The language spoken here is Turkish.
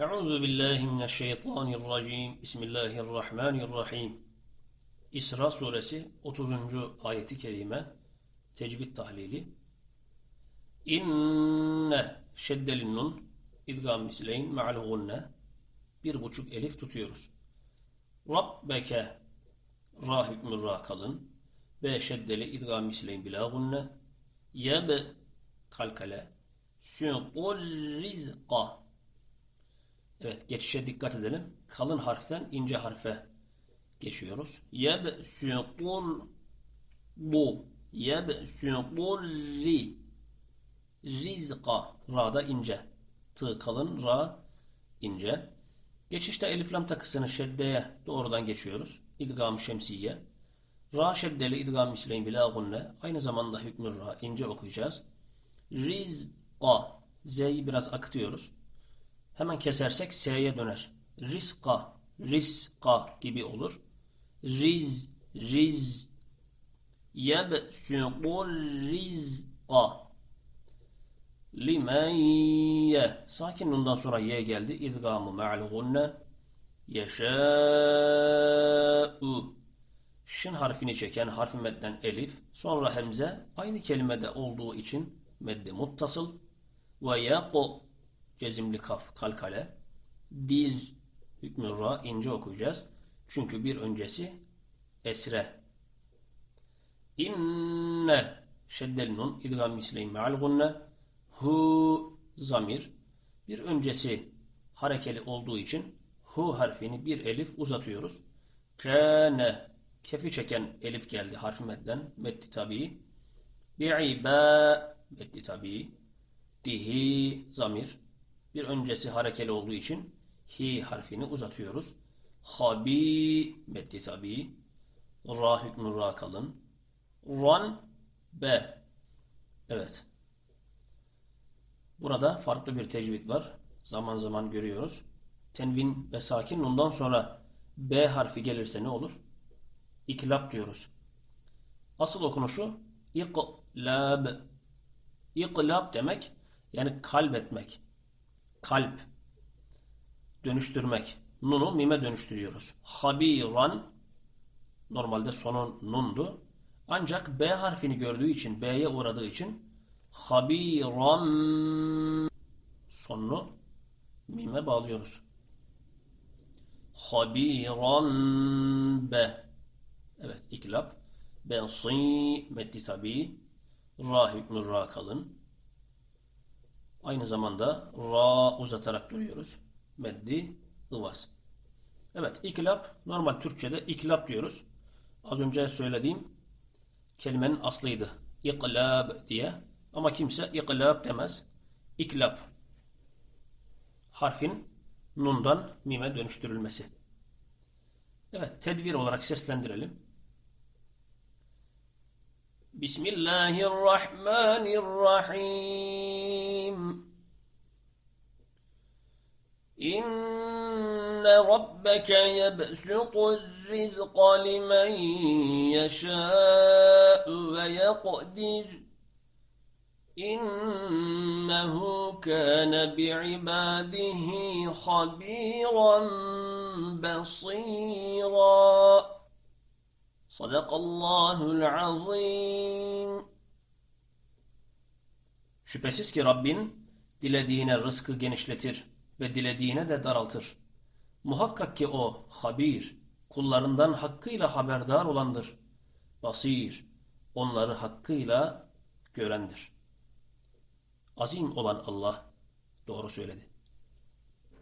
Euzu billahi mineşşeytanirracim. Bismillahirrahmanirrahim. İsra suresi 30. ayeti kerime tecvid tahlili. İnne şeddelin nun idgam misleyn ma'al gunne bir buçuk elif tutuyoruz. Rabbeke ra hükmü ra kalın. B şeddeli idgam misleyn bila gunne. Yeb kalkale. Süqur rizqa. Evet geçişe dikkat edelim. Kalın harften ince harfe geçiyoruz. Yeb süqur bu. Yeb süqur ri. Rizqa. Ra'da ince. Tı kalın, ra ince. Geçişte elif lam takısını şeddeye doğrudan geçiyoruz. İdgam şemsiye. Ra şeddeli idgam misleyin bila gunne. Aynı zamanda hükmü ra ince okuyacağız. Rizqa. Z'yi biraz akıtıyoruz. Hemen kesersek S'ye döner. Rizqa. Rizqa gibi olur. Riz. Riz. Yebsuqur rizqa. Limen. Sakin nundan sonra ye geldi. İdgamı ma'al gunne. Yeşâ'u. Şın harfini çeken harfi medden elif. Sonra hemze. Aynı kelimede olduğu için medde muttasıl. Ve yaqu. Cezimli kaf kalkale. Dir. Hükmü ra ince okuyacağız. Çünkü bir öncesi esre. İnne. Şeddel nun. İdgam misleyin ma'al gunne. Hu zamir. Bir öncesi harekeli olduğu için hu harfini bir elif uzatıyoruz. Kâne. Kefi çeken elif geldi harfi medden. Meddi tabi. Bi'iba. Meddi tabi. Dihi zamir. Bir öncesi harekeli olduğu için hi harfini uzatıyoruz. Habi. Meddi tabi. Ra hükmü ra kalın. Ran. Be. Evet. Burada farklı bir tecvid var. Zaman zaman görüyoruz. Tenvin ve sakin ondan sonra B harfi gelirse ne olur? İklab diyoruz. Asıl okunuşu iqlab. İklab demek yani kalbetmek. Kalp. Dönüştürmek. Nunu mime dönüştürüyoruz. Habiran normalde sonu nundu. Ancak B harfini gördüğü için, B'ye uğradığı için habiran sonunu mime bağlıyoruz. Habiran be. Evet iklap. Ben si meddi tabi. Ra hükmü kalın. Aynı zamanda ra uzatarak duruyoruz. Meddi ıvaz. Evet iklap normal Türkçe'de iklap diyoruz. Az önce söylediğim kelimenin aslıydı. İklab diye. Ama kimse iklab demez. İklab. Harfin nundan mime dönüştürülmesi. Evet, tedvir olarak seslendirelim. Bismillahirrahmanirrahim. İnne rabbeke yebsutur rizqa limen yeşâ'u ve yekdir. İnnehu kâne bi'ibâdihi habîran basîrâ. Sadakallahul azîm. Şüphesiz ki Rabbin dilediğine rızkı genişletir ve dilediğine de daraltır. Muhakkak ki o habir, kullarından hakkıyla haberdar olandır. Basir, onları hakkıyla görendir. Azim olan Allah doğru söyledi.